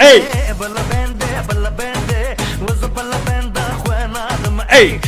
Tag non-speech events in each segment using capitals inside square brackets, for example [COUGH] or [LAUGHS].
Ey! Ey!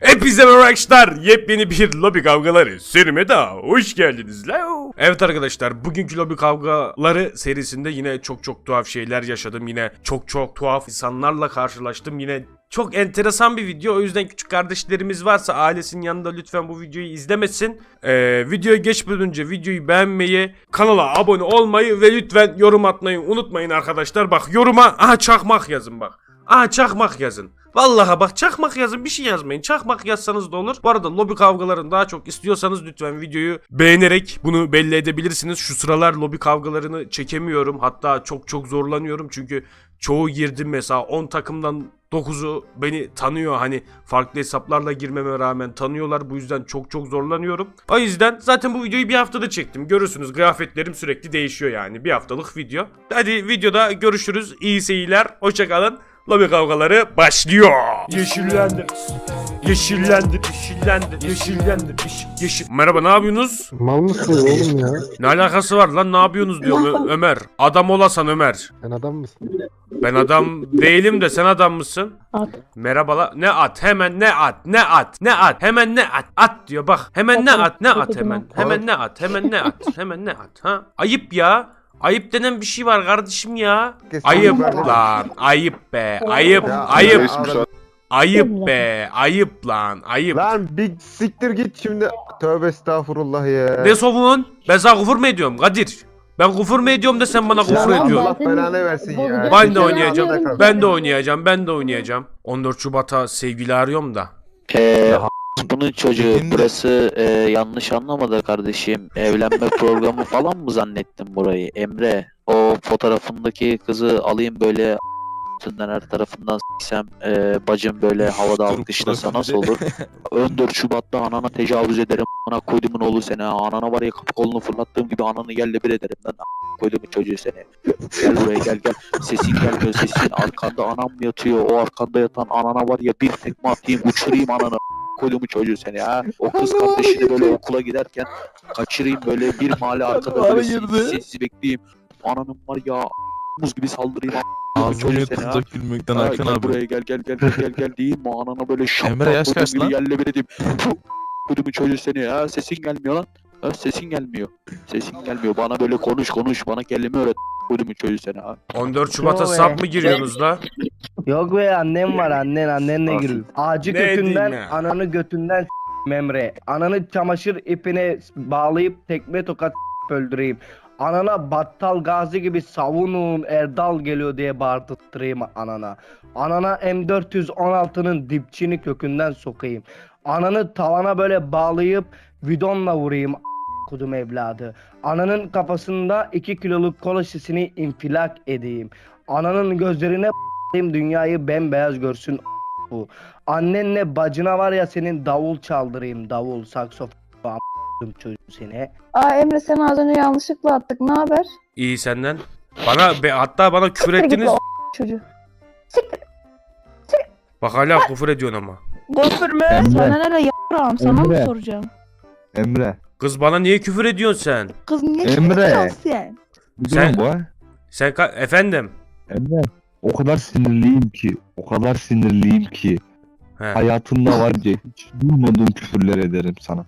Hepinize merhaba arkadaşlar. Yepyeni bir lobi kavgaları serime daha hoş geldiniz. Lao. Evet arkadaşlar bugünkü lobi kavgaları serisinde yine çok çok tuhaf şeyler yaşadım. Yine çok çok tuhaf insanlarla karşılaştım. Yine çok enteresan bir video. O yüzden küçük kardeşlerimiz varsa ailesinin yanında lütfen bu videoyu izlemesin. Ee, videoya geçmeden önce videoyu beğenmeyi, kanala abone olmayı ve lütfen yorum atmayı unutmayın arkadaşlar. Bak yoruma aha çakmak yazın bak. Aha çakmak yazın. Vallahi bak çakmak yazın bir şey yazmayın. Çakmak yazsanız da olur. Bu arada lobi kavgalarını daha çok istiyorsanız lütfen videoyu beğenerek bunu belli edebilirsiniz. Şu sıralar lobi kavgalarını çekemiyorum. Hatta çok çok zorlanıyorum çünkü çoğu girdim mesela 10 takımdan 9'u beni tanıyor hani farklı hesaplarla girmeme rağmen tanıyorlar bu yüzden çok çok zorlanıyorum. O yüzden zaten bu videoyu bir haftada çektim. Görürsünüz kıyafetlerim sürekli değişiyor yani bir haftalık video. Hadi videoda görüşürüz. İyi seyirler. Hoşçakalın. Lobi kavgaları başlıyor. Yeşillendir. Yeşillendir, yeşillendir, yeşillendir, yeşil, yeşil. Merhaba ne yapıyorsunuz? Mal mısın oğlum ya? Ne alakası var lan ne yapıyorsunuz diyorum Ö- [LAUGHS] Ömer. Adam olasan Ömer. Sen adam mısın? Ben adam değilim de sen adam mısın? At. Merhabalar. Ne at? Hemen ne at? Ne at? Ne at? Hemen ne at? At diyor bak. Hemen ne at? Ne at hemen? Hemen ne at? Hemen ne at? Hemen ne at? Ha? Ayıp ya. Ayıp denen bir şey var kardeşim ya. Ayıp lan. lan. Ayıp be. Ayıp. Ya, Ayıp. Ayıp be. Ayıp lan. Ayıp. Lan bir siktir git şimdi. Tövbe estağfurullah ya. Ne savun? Ben sana küfür mü ediyorum Kadir? Ben küfür mü ediyorum da sen bana Tamam, ediyorsun. Allah belanı versin ya. Ben de Ya, oynayacağım. Ben de oynayacağım. Ben de oynayacağım. 14 Şubat'a sevgili arıyorum da. Ee, bunun çocuğu burası e, yanlış anlamadı kardeşim. Evlenme [LAUGHS] programı falan mı zannettin burayı? Emre o fotoğrafındaki kızı alayım böyle a**ından her tarafından s**sem e, bacım böyle havada alkışlasa nasıl olur? [LAUGHS] 14 Şubat'ta anana tecavüz ederim. Ana koydumun oğlu seni. ha. Anana var ya kapı kolunu fırlattığım gibi ananı yerle bir ederim. Ben koydumun çocuğu seni. Gel buraya gel gel. Sesin gelmiyor sesin. Arkanda anam yatıyor. O arkanda yatan anana var ya bir tekme atayım uçurayım ananı koyduğumu çocuğu seni ha. O kız kardeşini böyle okula giderken kaçırayım böyle bir mahalle arkada böyle sessiz sessiz bekleyeyim. Ananın var ya muz gibi saldırayım ha. yırtılacak gülmekten Ha, Hakan gel abi. buraya gel gel gel gel gel gel diyeyim mi anana böyle şapka koyduğum kaç gibi lan? yerle bir edeyim. Koyduğumu çocuğu seni ha sesin gelmiyor lan. Ha, sesin gelmiyor. Sesin gelmiyor. Bana böyle konuş konuş. Bana kelime öğret. Koyduğumu çocuğu seni ha. 14 Şubat'a sap mı giriyorsunuz la? Yok be annem var annen annenle giriyor. Ağacı Ne götünden diyeyim ya? ananı götünden s- Emre. Ananı çamaşır ipine s- bağlayıp tekme tokat s- öldüreyim. Anana battal gazi gibi savunun Erdal geliyor diye bağırtırayım anana. Anana M416'nın dipçini kökünden sokayım. Ananı tavana böyle bağlayıp vidonla vurayım a- kudum evladı. Ananın kafasında 2 kiloluk kola şişesini infilak edeyim. Ananın gözlerine dünyayı bembeyaz görsün bu. Annenle bacına var ya senin davul çaldırayım davul saksofon çocuğu seni. Aa Emre sen az önce yanlışlıkla attık. Ne haber? İyi senden. Bana be, hatta bana küfür Siktir git ettiniz. o çocuğu. Bak hala küfür ediyorsun ama. Gofur mu? Sana ne de yaprağım sana mı Emre. soracağım? Emre. Kız bana niye küfür ediyorsun sen? Kız niye Emre. çıkıyorsun sen? Sen- Sen... Bu. Sen ka- efendim. Emre. O kadar sinirliyim ki. O kadar sinirliyim ki. He. Hayatımda var ya hiç duymadığım küfürler ederim sana.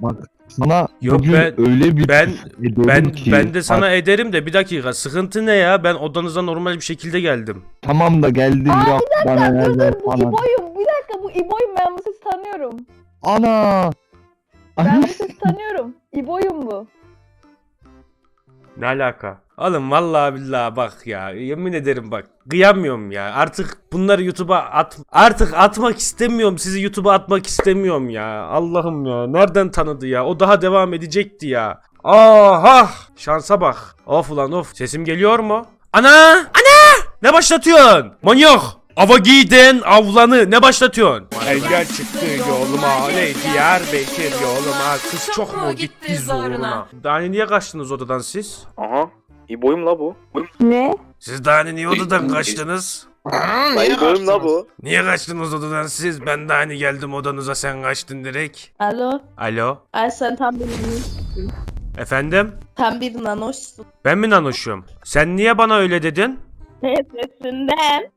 Bak sana Yok, bugün ben- öyle bir ben- Ben ki. ben de sana Bak, ederim de bir dakika. Sıkıntı ne ya? Ben odanıza normal bir şekilde geldim. tamam da geldin Aa, yap bana Ya dur neler dur bu falan. İbo'yum. Bir dakika bu İbo'yum ben bu sesi tanıyorum. Ana. Ben bu sesi tanıyorum. İbo'yum bu. Ne alaka? Oğlum vallahi billahi bak ya. Yemin ederim bak. Kıyamıyorum ya. Artık bunları YouTube'a at artık atmak istemiyorum. Sizi YouTube'a atmak istemiyorum ya. Allah'ım ya. Nereden tanıdı ya? O daha devam edecekti ya. Aha! Şansa bak. Of ulan of. Sesim geliyor mu? Ana! Ana! Ne başlatıyorsun? Manyak! Ava giyden avlanı ne başlatıyorsun? Engel çıktı yoluma ne diyar bekir yoluma kız çok mu gitti zoruna? Daha niye kaçtınız odadan siz? Aha. İboyum la bu. Ne? Siz daha niye odadan kaçtınız? La İboyum la bu. Niye kaçtınız odadan siz? Ben de hani geldim odanıza sen kaçtın direkt. Alo. Alo. Ay sen tam benim Efendim? Sen bir nanoşsun. Ben mi nanoşum? Sen niye bana öyle dedin? Sesinden,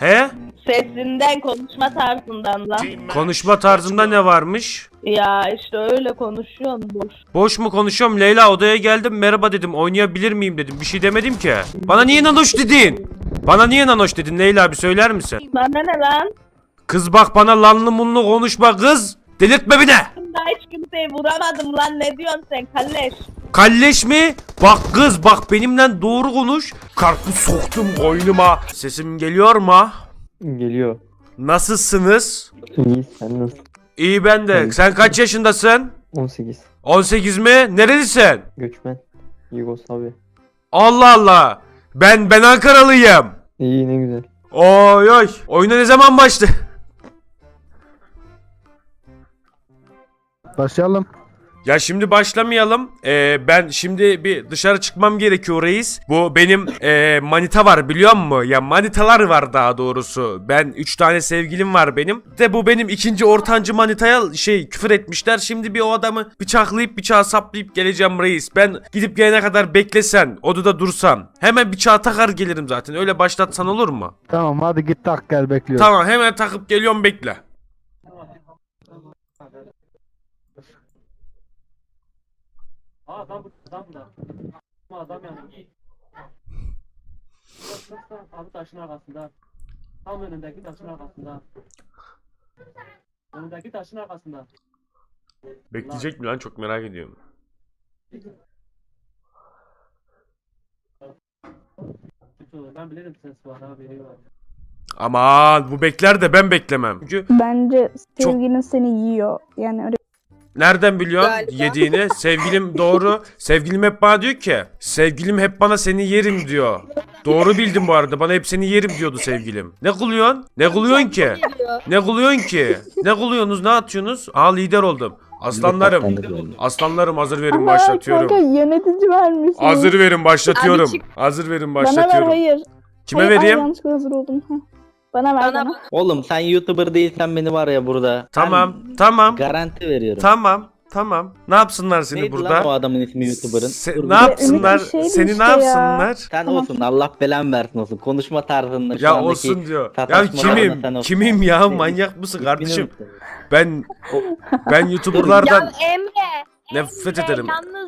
He? sesinden, konuşma tarzından lan. Konuşma tarzında ne varmış? Ya işte öyle konuşuyorsun boş. Boş mu konuşuyorum Leyla odaya geldim merhaba dedim oynayabilir miyim dedim bir şey demedim ki. Bana niye nanoş dedin? Bana niye nanoş dedin Leyla bir söyler misin? Bana ne lan? Kız bak bana lanlı munlu konuşma kız. Delirtme beni. Daha hiç kimseyi vuramadım lan ne diyorsun sen kalleş? Kalleş mi? Bak kız bak benimle doğru konuş. Karpuz soktum koynuma. Sesim geliyor mu? Geliyor. Nasılsınız? İyi sen nasıl? İyi ben de. Sen kaç yaşındasın? 18. 18 mi? Nerelisin? Göçmen. Yugoslavya. Allah Allah. Ben ben Ankaralıyım. İyi ne güzel. Oy oy. Oyuna ne zaman başladı? Başlayalım. Ya şimdi başlamayalım. Ee, ben şimdi bir dışarı çıkmam gerekiyor reis. Bu benim ee, manita var biliyor musun? Ya manitalar var daha doğrusu. Ben 3 tane sevgilim var benim. De bu benim ikinci ortancı manitaya şey küfür etmişler. Şimdi bir o adamı bıçaklayıp bıçağı saplayıp geleceğim reis. Ben gidip gelene kadar beklesen, odada dursan. Hemen bıçağı takar gelirim zaten. Öyle başlatsan olur mu? Tamam hadi git tak gel bekliyorum. Tamam hemen takıp geliyorum bekle. Adam adam da. Ama adam yani. Abi taşın arkasında. Tam önündeki taşın arkasında. Önündeki taşın arkasında. Bekleyecek mi lan çok merak ediyorum. Ben bilirim ses var abi. Aman bu bekler de ben beklemem. Çünkü Bence Çok- sevgilin seni yiyor. Yani öyle nereden biliyorsun Galiba. yediğini? Sevgilim doğru. Sevgilim hep bana diyor ki sevgilim hep bana seni yerim diyor. Doğru bildim bu arada. Bana hep seni yerim diyordu sevgilim. Ne kuluyorsun? Ne kuluyorsun ki? Ne kuluyorsun ki? Ne kuluyorsunuz? Ne atıyorsunuz? Aa lider oldum. Aslanlarım. Aslanlarım hazır verin Ama başlatıyorum. kanka yönetici vermiş. Hazır verin başlatıyorum. Hazır verin Bana ver başlatıyorum. hayır. Kime Hayır, ay, vereyim? yanlışlıkla hazır oldum. Bana ver Bana bana. Oğlum sen YouTuber değilsen beni var ya burada. Tamam. Ben Tamam. Garanti veriyorum. Tamam. Tamam. Ne yapsınlar seni Neydi burada? lan o adamın ismi YouTuber'ın? Se- ne yapsınlar? Şeydi Seni işte ne ya. yapsınlar? Sen Tamam. olsun Allah belan versin olsun. Konuşma tarzında şu Ya olsun diyor. Ya kimim? Kimim ya? Senin Manyak mısın kardeşim? Ben ben YouTuber'lardan Emre. nefret Emre, ederim. Çekiyorsun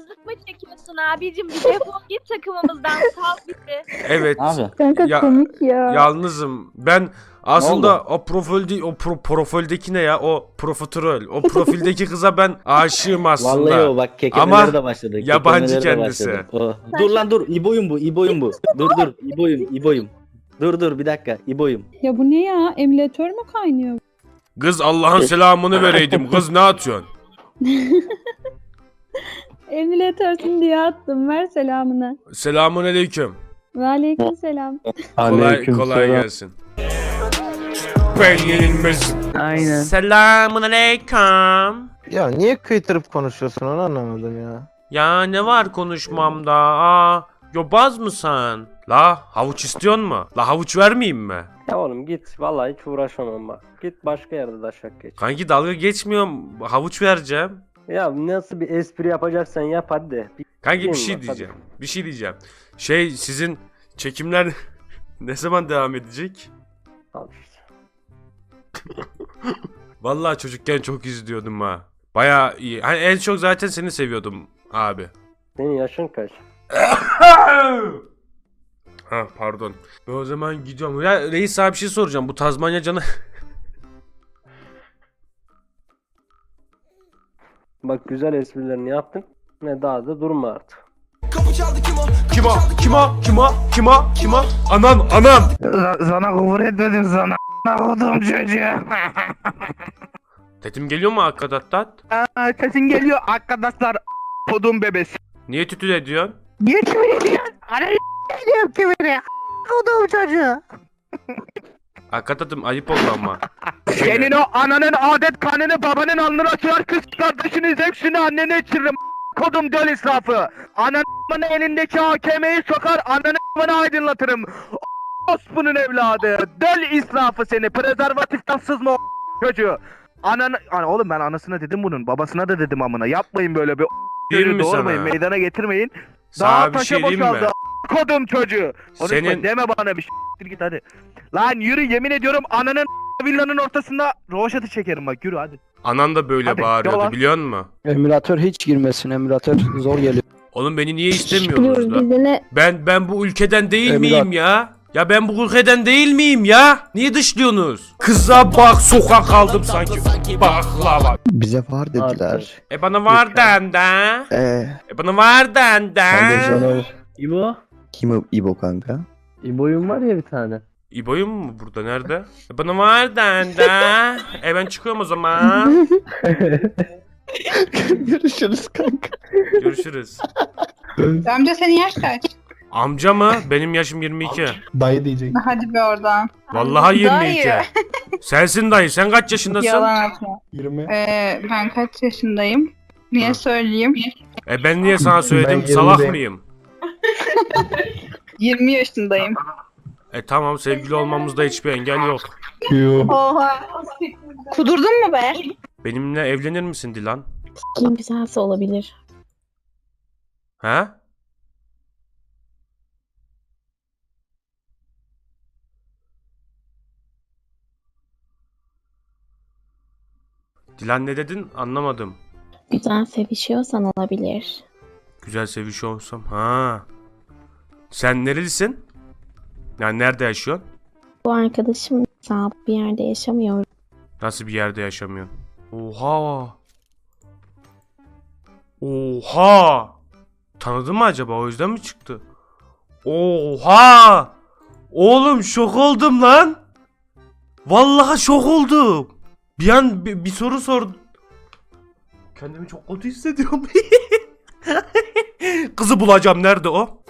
abicim? Bir defol git takımımızdan sal bizi. Evet. Abi Kanka Ya- komik ya. Yalnızım. Ben aslında o profilde o pro, profildeki ne ya? O profiterol. O profildeki kıza ben aşığım aslında. vallahi o bak kekemeleri Ama de başladı. yabancı de kendisi. başladı. O. Dur lan dur İboyum bu İboyum bu. dur dur İboyum İboyum. Dur dur bir dakika İboyum. Ya bu ne ya? Emülatör mü kaynıyor? Kız Allah'ın selamını vereydim. Kız ne atıyorsun? [LAUGHS] Emülatörsün diye attım. Ver selamını. Selamun aleyküm. Ve aleyküm selam. Kolay kolay gelsin. Ben yenilmez. Aynen. Selamun aleyküm. Ya niye kıytırıp konuşuyorsun onu anlamadım ya. Ya ne var konuşmamda? Aa, yobaz mısın? La havuç istiyorsun mu? La havuç vermeyeyim mi? Ya oğlum git. Vallahi hiç uğraşamam bak. Git başka yerde daşak geç. Kanki dalga geçmiyorum. Havuç vereceğim. Ya nasıl bir espri yapacaksan yap hadi. Bir Kanki bir şey diyeceğim. Bir şey diyeceğim. Şey sizin çekimler [LAUGHS] ne zaman devam edecek? al işte. [LAUGHS] Vallahi çocukken çok izliyordum ha. Baya iyi. Hani en çok zaten seni seviyordum abi. Senin yaşın kaç? [LAUGHS] ha pardon. Ben o zaman gidiyorum. Ya reis sana bir şey soracağım. Bu Tazmanya canı Bak güzel esprilerini yaptın. Ne daha da durma artık. Kim o? Kim o? Kim o? Kim o? Kim o? Anan anan. Sana kuvur etmedim sana. Kodum çocuğu. Dedim [LAUGHS] geliyor mu hakikaten? Aa, Sesin geliyor arkadaşlar. Kodum bebesi. Niye tütü ediyorsun? Geçmeyin diyor. Arayı diyor kibiri. Kodum çocuğu. Hakikaten ayıp oldu ama. [LAUGHS] Senin o ananın adet kanını babanın alnına sürer kız kardeşini hepsini annene içiririm. Kodum döl israfı. Ananın elindeki AKM'yi sokar ananı aydınlatırım. Ospu'nun evladı. Döl israfı seni. Prezervatiften sızma çocuğu. Ananı... Ana, oğlum ben anasına dedim bunun. Babasına da dedim amına. Yapmayın böyle bir Değil mi doğurmayın, sana? meydana getirmeyin. Sana Daha bir taşa şey diyeyim mi? boşaldı. Kodum çocuğu. Konuşma Senin deme bana bir s**tir git hadi. Lan yürü yemin ediyorum ananın villanın ortasında rovaşatı çekerim bak yürü hadi. anan da böyle Hadi, bağırıyordu yola. biliyor musun? Emülatör hiç girmesin. Emülatör zor geliyor. Oğlum beni niye istemiyorsunuz biz de ne Ben ben bu ülkeden değil Emrah. miyim ya? Ya ben bu ülkeden değil miyim ya? Niye dışlıyorsunuz? Kıza bak sokak aldım sanki. Baklava. Bize var dediler. E bana var dende. Eee E bana var dende. İbo. kim o İbo kanka? İboyum var ya bir tane. İbo'yum mu burada nerede? E bana var dende. e ben çıkıyorum o zaman. [LAUGHS] Görüşürüz kanka. Görüşürüz. Amca senin yaş kaç? Amca mı? Benim yaşım 22. Dayı diyecek. Hadi be oradan. Vallahi 22. [LAUGHS] Sensin dayı. Sen kaç yaşındasın? atma. 20. Ee, ben kaç yaşındayım? Niye söyleyeyim? E ben niye sana söyledim? Ben Salak 20'deyim. mıyım? [LAUGHS] 20 yaşındayım. E tamam sevgili olmamızda hiçbir engel yok. Oha. Kudurdun mu be? Benimle evlenir misin Dilan? Kim güzelse olabilir. He? Dilan ne dedin? Anlamadım. Güzel sevişiyorsan olabilir. Güzel sevişiyor olsam. Ha. Sen nerelisin? Yani nerede yaşıyorsun? Bu arkadaşım sağ bir yerde yaşamıyor. Nasıl bir yerde yaşamıyorsun? Oha. Oha. Tanıdı mı acaba? O yüzden mi çıktı? Oha. Oğlum şok oldum lan. Vallahi şok oldum. Bir an bir, bir soru sordum. Kendimi çok kötü hissediyorum. [LAUGHS] Kızı bulacağım. Nerede o?